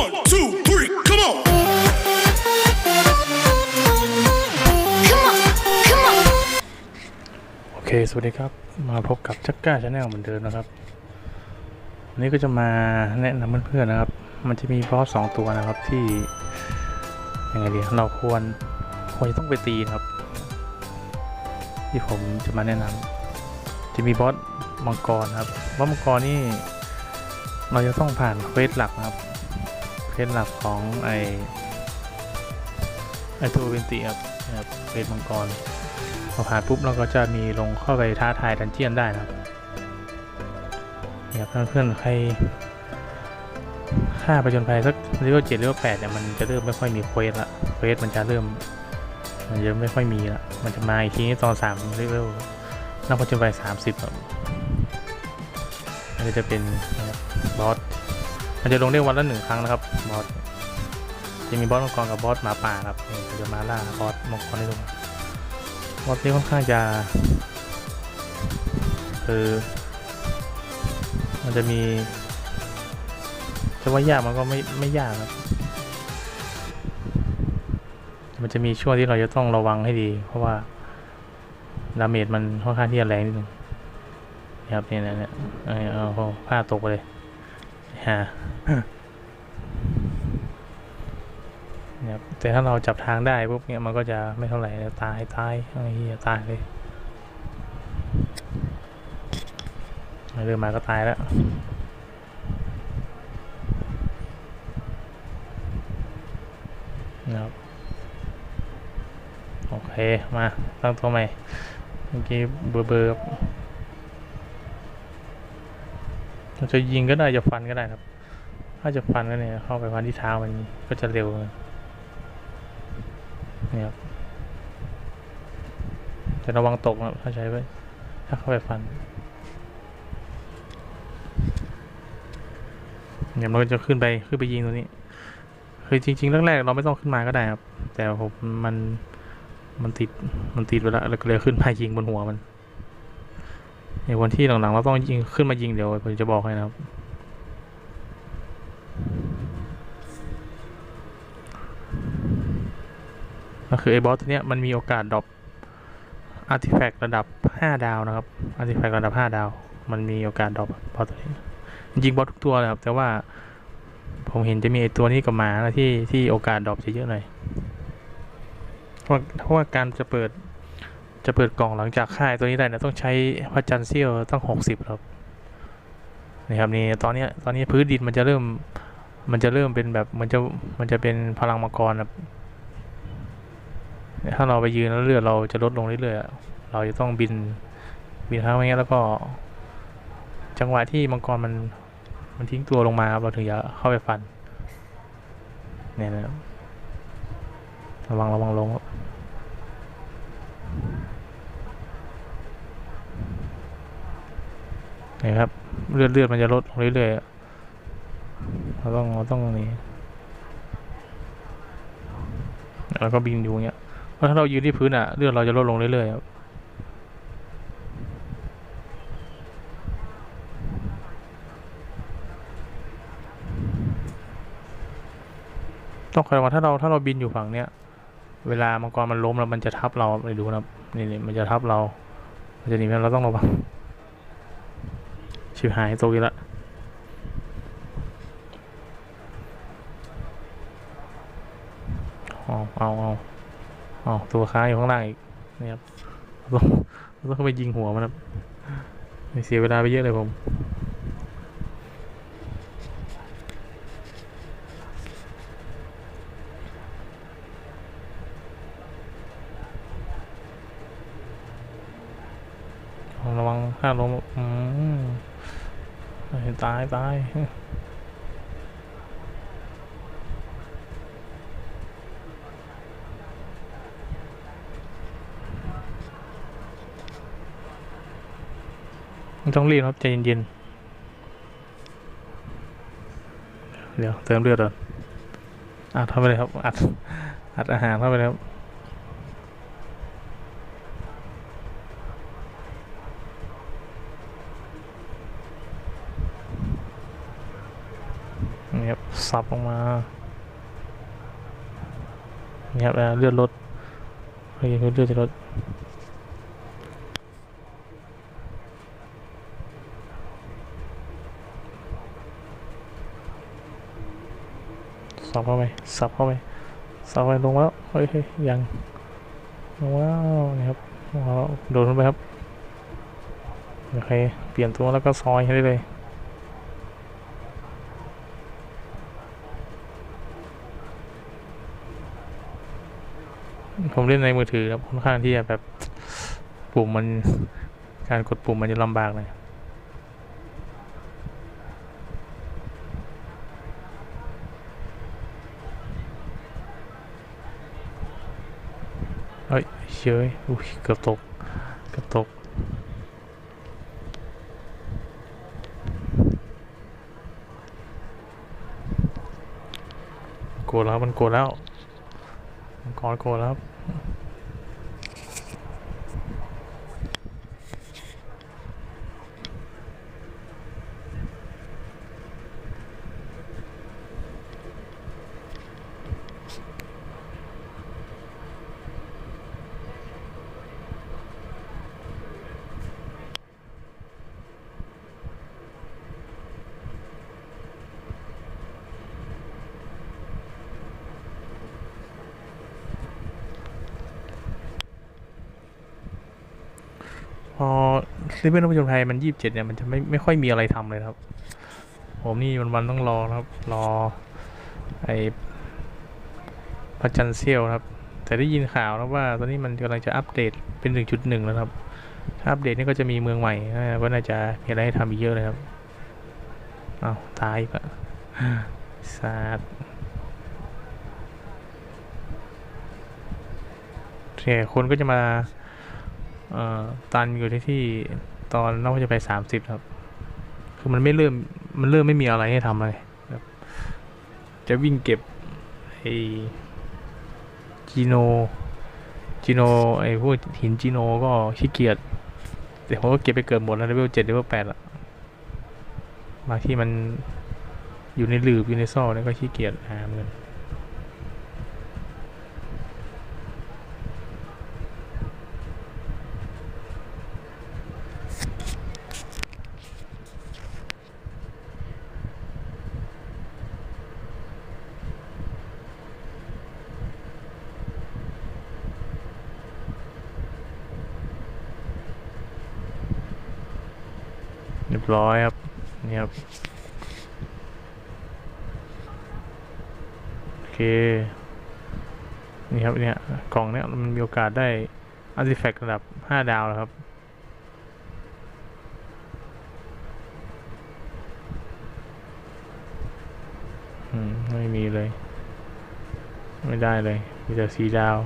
One, two, three, come on. Come on, come on. โอเค สวัสดีครับ มาพบกับจักก้าชาแนลเหมือนเดิมนะครับวันนี้ก็จะมาแนะนำเพื่อนๆนะครับ มันจะมีบอสสองตัวนะครับที่ยังไงดีเราควรควรจะต้องไปตีนะครับ ที่ผมจะมาแนะนำจะมีบอสมังกรนะครับบอสมังกรนี่เราจะต้องผ่านเควสหลักนะครับ เควสหลักของไอไอตัวเวนติครับนะครับเควสมังกรพอผ่านปุ๊บเราก็จะมีลงเข้าไปท้าทายดันเจียนได้นะครับเนี่ยเพื่อนๆใครฆ่าไปจนภัยสักเลเวลเจ็ดเลเวลแปดเนี่ยมันจะเริ่มไม่ค่อยมีเควสละเควสมันจะเริ่ม มันจะไม่ค่อยมีละมันจะมาอีกทีตอนสามเลเวลนักผจญภัยสามสิบครับอันนี้จะเป็นบบอส มันจะลงได้วันละหนึ่งครั้งนะครับบอสจะมีบอสมังกรกับบอสหมาป่าครับนี่เราจะมาล่าบอสมังกรได้ด้วยมอดนี้ค่อนข้างจะคือมันจะมีจะว่ายากมันก็ไม่ไม่ยากครับ มันจะมีช่วงที่เราจะต้องระวังให้ดี เพราะว่าดาเมจมันค่อนข้างที่จะแรงนิดนึงนะครับเนี่ยเนี่ยเนี่ยเออาเอาผ้าตกไปเลย ฮะเนี่ยครับแต่ถ้าเราจับทางได้ปุ๊บเนี่ยมันก็จะไม่เท่าไหร่ตายตายไอ้เหี้ยตายเลยเริ่มมาก็ตายแล้วนะครับโอเค มาตั้งตัวใหม่เมื่อกี้เบอร์เบอร์ เราจะยิงก็ได้จะฟันก็ได้ครับ ถ้าจะฟันก็เนี่ยเข้าไปฟันที่เท้ามันก็จะเร็วนี่ครับแต่ระวังตกนะถ้าใช้ไว้ถ้าเข้าไปฟันเนี่ยมันก็จะขึ้นไปขึ้นไปยิงตัวนี้คือจริงๆแรกๆเราไม่ต้องขึ้นมาก็ได้ครับ แต่ผมมันมันติดมันติดไปแล้วแล้วก็เลยขึ้นมายิงบนหัวมัน ในวันที่หลังๆเราต้องยิงขึ้นมายิงเดี๋ยวผมจะบอกให้นะครับ ก็คือไอ้บอสตัวเนี้ยมันมีโอกาสดรอปอาร์ติแฟกต์ระดับ 5 ดาวนะครับอาร์ติแฟกต์ระดับ 5 ดาว มันมีโอกาสดรอปบอสตัวนี้จริงบอสทุกตัวเลยครับ แต่ว่าผมเห็นจะมีไอ้ตัวนี้กับหมานะที่ที่โอกาสดรอปจะเยอะหน่อยเพราะเพราะว่าการจะเปิด จะเปิดกล่องหลังจากค่ายตัวนี้ได้นะต้องใช้พระจันทร์เซี่ยวต้อง60ครับนี่ครับนี่ตอนนี้ตอนนี้พื้นดินมันจะเริ่มมันจะเริ่มเป็นแบบมันจะมันจะเป็นพลังมังกรครับถ้าเราไปยืนแล้วเลือดเราจะลดลงเรื่อยๆเราจะต้องบินบินค้างไปเงี้ยแล้วก็ จังหวะที่มังกรมันมันทิ้งตัวลงมาครับเราถึงจะเข้าไปฟันเนี่ยนะครับระวังระวังลงครับ นี่ยครับเลือดเลือดมันจะลดลงเรื่อยๆเราต้องเราต้องนี่แล้วก็บินอยู่อย่างเงี้ยเพราะถ้าเรายืนที่พื้นอะเลือดเราจะลดลงเรื่อยๆครับต้องคอยระวังถ้าเราถ้าเราบินอยู่ฝั่งเนี้ยเวลามังกรมันล้มแล้วมันจะทับเราไปดูนะนี่นี่มันจะทับเรา มันจะหนีไม่ได้เราต้องระวัง ชิบหายตกอีกละเอาเอาเอาอ๋อตัวค้าอยู่ข้างล่างอีกนะครับต้องเราต้องเข้าไปยิงหัวมันครับเสียเวลาไปเยอะเลยผมระวังห้าลมอืม ตายไม่ต้องรีบครับใจเย็นๆเดี๋ยวเติมเลือดก่อนอัดเข้าไปเลยครับอัดอัดอาหารเข้าไปเลยครับ นี่ครับลงมาเนี่ยครับอ่าเลือดลดเฮ้ยเลือดจะลดสับเข้าไปสับเข้าไปสับไปลงแล้วเฮ้ยเฮ้ยยังลงแล้วนี่ครับลงแล้วโดนลงไปครับโอเคเปลี่ยนตัวแล้วก็ซอยให้ได้เลย ผมเล่นในมือถือครับค่อนข้างที่จะแบบปุ่มมันการกดปุ่มมันจะลำบากหน่อยเฮ้ยเชยอุ้ยเกือบตกเกือบตกโกรธแล้วมันโกรธแล้ว กรโกรธแล้วครับพอ ซีเว่นผู้ชมไทยมันยี่สิบเจ็ดเนี่ยมันจะไม่ไม่ค่อยมีอะไรทำเลยครับ ผมนี่วันวันต้องรอครับ รอ ไอพระจันทร์เซียวครับ แต่ได้ยินข่าวนะว่า ตอนนี้มันกำลังจะอัปเดตเป็นหนึ่งจุดหนึ่งแล้วครับถ้าอัปเดตนี่ก็จะมีเมืองใหม่นะก็น่าจะมีอะไรให้ทำอีกเยอะเลยครับอ้าวตายอีกละสาดโอเคคนก็จะมา เอ่อตันอยู่ที่ที่ตอนน่าจะไปสามสิบครับ คือมันไม่เริ่มมันเริ่มไม่มีอะไรให้ทำเลยแบบจะวิ่งเก็บไอ้จีโนจีโนไอ้พวกหินจีโนก็ขี้เกียจแต่ผมก็เก็บไปเกินหมดแล้วเลเวลเจ็ดเลเวลแปดละบางที่มันอยู่ในหลืบอยู่ในซอเนี่ยก็ขี้เกียจหาเหมือน รียบร้อยครับ นี่ครับ โอเค นี่ครับเนี่ยกล่องเนี้ยมันมีโอกาสได้อาร์ติแฟกต์ระดับ 5 ดาวแล้วครับอืมไม่มีเลย ไม่ได้เลย มีแต่สีดาว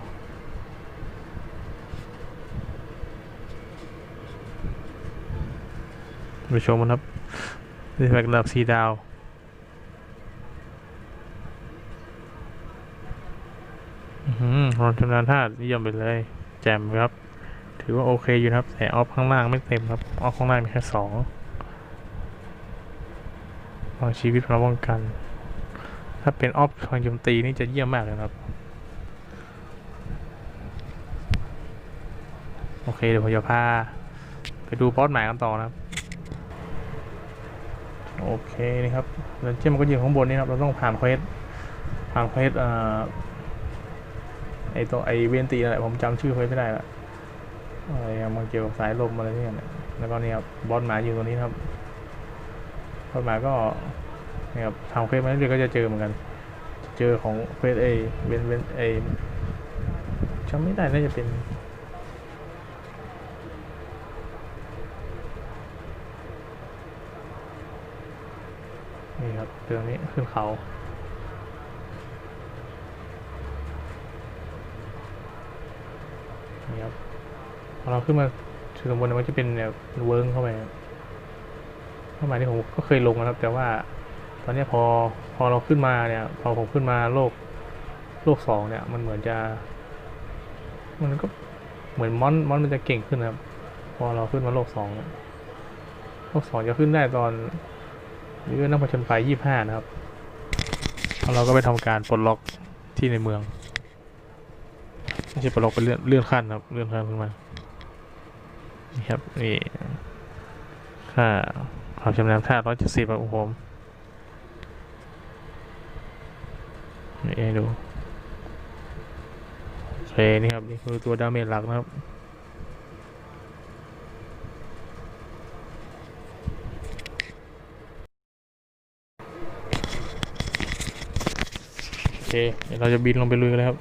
ไปชมมันครับนี่แม็กระดับสีดาวอือหือความชำนาญธาตุนิยมไปเลย แจมครับ ถือว่าโอเคอยู่นะครับ แต่ออฟข้างล่างไม่เต็มครับ ออฟข้างล่างมีแค่สองวางชีวิตเราป้องกัน ถ้าเป็นออฟทางโจมตีนี่จะเยี่ยมมากเลยครับ โอเคเดี๋ยวผมจะพา ไปดูบอสใหม่กันต่อนะครับ โอเคนี่ครับแล้วเจมมันก็อยู่ข้างบนนี่ครับ เราต้องผ่านเควสผ่านเควสไอตัวไอเวนตีนั่นแหละผมจำชื่อเควสไม่ได้ละอะไรอะมันเกี่ยวกับสายลมอะไรที่เนี่ยแล้วก็นี่ครับบอสหมาอยู่ตรงนี้ครับบอสหมาก็นี่ครับทำเควสมาเรื่อยๆก็จะเจอเหมือนกัน เจอของเควสไอเวนเวนไอจำไม่ได้น่าจะเป็น นี่ครับเรื่องนี้ขึ้นเขานี่ครับพอเราขึ้นมาถึงบนมันจะเป็นแบบเวิร์งเข้าไปเข้ามาที่ผมก็เคยลงนะครับ แต่ว่าตอนนี้พอพอเราขึ้นมาเนี่ย พอผมขึ้นมาโลกโลกสองเนี่ย มันเหมือนจะ มันก็เหมือนมอนมอนมันจะเก่งขึ้นนะครับ พอเราขึ้นมาโลกสองโลกสองจะขึ้นได้ตอน หรือนักผจญภัยยี่ห้านะครับ เราก็ไปทำการปลดล็อกที่ในเมือง ไม่ใช่ปลดล็อกเป็นเลื่อนเลื่อนขั้นครับ เลื่อนขั้นขึ้นมา นี่ครับ นี่ ค่าความชำนาญท่าร้อยเจ็ดสิบครับผมนี่ให้ดูโอเคนี่ครับ นี่คือตัวดาเมจหลักนะครับ เคเดี๋ยวเราจะบินลงไปลุยกันเลยครับ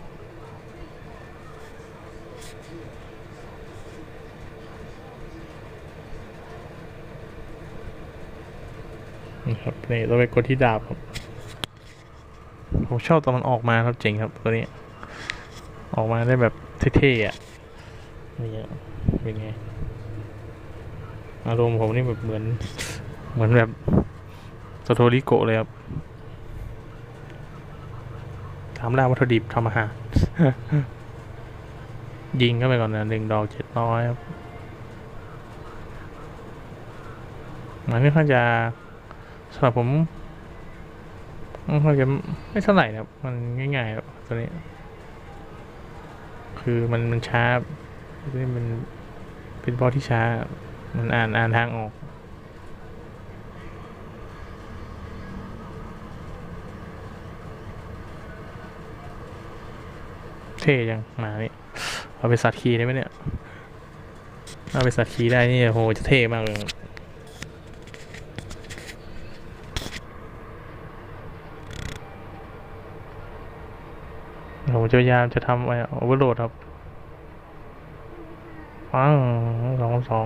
นะครับนี่เราไปกดที่ดาบครับผมชอบตอนมันออกมาครับเจ๋งครับตัวนี้ ออกมาได้แบบเท่ๆอะนี่เป็นไงอารมณ์ผมนี่แบบเหมือน เหมือนแบบโซโทริโกเลยครับ ทำล่าวัตถุดิบทำอาหารยิงเข้าไปก่อนนะหนึ่งดอกเจ็ดร้อยครับมันไม่ค่อยจะสำหรับผมไม่ค่อยจะไม่เท่าไหร่นะครับมันง่ายๆครับตัวนี้ คือมันมันช้าตัวนี้มันเป็นบอสที่ช้า มันอ่านอ่านทางออก เท่จังมานี่เอาไปสัตว์คีได้ไหมเนี่ยเอาไปสัตว์คีได้นี่โหจะเท่มากเลยผมจะพยายามจะทำไอ้โอเวอร์โหลดครับฟังสองสอง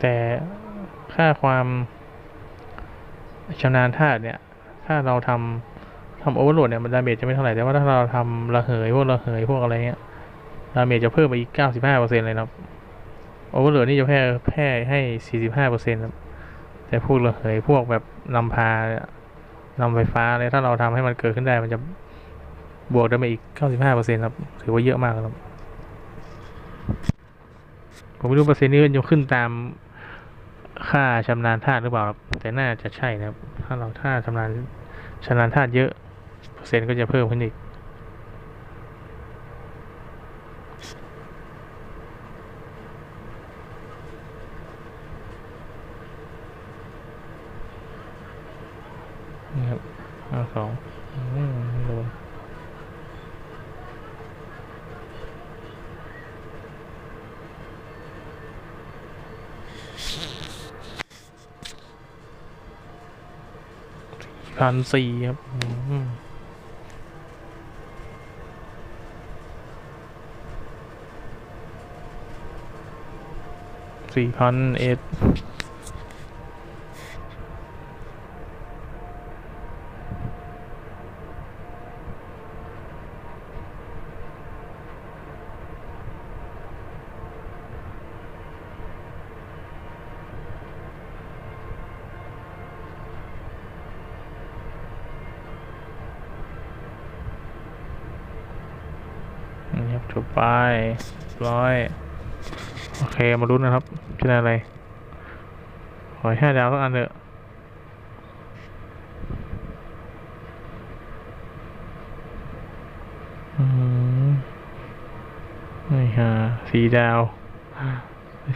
แต่ ค่าความชำนาญธาตุเนี่ย ถ้าเราทำทำโอเวอร์โหลดเนี่ยมันดาเมจจะไม่เท่าไหร่แต่ว่าถ้าเราทำระเหยพวกระเหยพวกอะไรเงี้ยดาเมจจะเพิ่มไปอีก 95%เลยนะครับโอเวอร์โหลดนี่จะแพร่แพร่ให้ 45%ครับแต่พวกระเหยพวกแบบนำพานำไฟฟ้าเลยถ้าเราทำให้มันเกิดขึ้นได้มันจะบวกได้มาอีก 95%ครับถือว่าเยอะมากครับผมไม่รู้เปอร์เซ็นต์นี้มันจะขึ้นตาม ค่าชำนาญธาตุหรือเปล่า แต่น่าจะใช่นะครับ ถ้าเราถ้าชำนาญชำนาญธาตุเยอะ เปอร์เซ็นต์ก็จะเพิ่มขึ้นอีก นี่ครับเอาสองอืมไม่โดน พันสี่ครับสี่พันเอ็ด จบไปร้อยโอเคมาลุ้นนะครับจะได้อะไร ขอให้ดาวสักอันเถอะอืมนี่ฮะสี่ดาว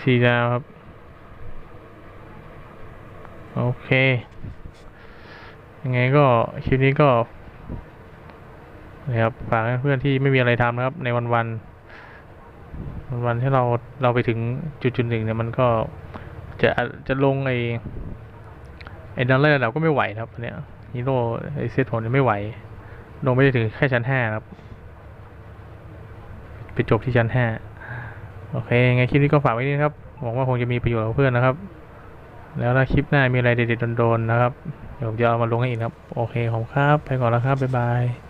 สี่ดาวครับ โอเค ยังไงก็คลิปนี้ก็ นะครับฝากเพื่อนที่ไม่มีอะไรทำนะครับ ในวันวันวันวันๆที่เราเราไปถึงจุดจุดหนึ่งเนี่ยมันก็จะจะลงไอไอดันเลอร์เราก็ไม่ไหวครับเนี่ยฮีโร่ไอเซตผมเนี่ยไม่ไหว ลงไม่ได้ถึงแค่ชั้นห้าครับไปจบที่ชั้นห้าโอเคไงคลิปนี้ก็ฝากไว้นี่ครับหวังว่าคงจะมีประโยชน์กับเพื่อนนะครับ แล้วถ้าคลิปหน้ามีอะไรเด็ดๆโดนๆนะครับ เดี๋ยวผมจะเอามาลงให้อีกครับ โอเคขอบคุณครับ ไปก่อนแล้วครับ บ๊ายบาย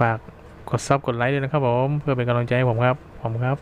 ฝากกดซับกดไลค์ด้วยนะครับผม เพื่อเป็นกำลังใจให้ผมครับ ผมครับ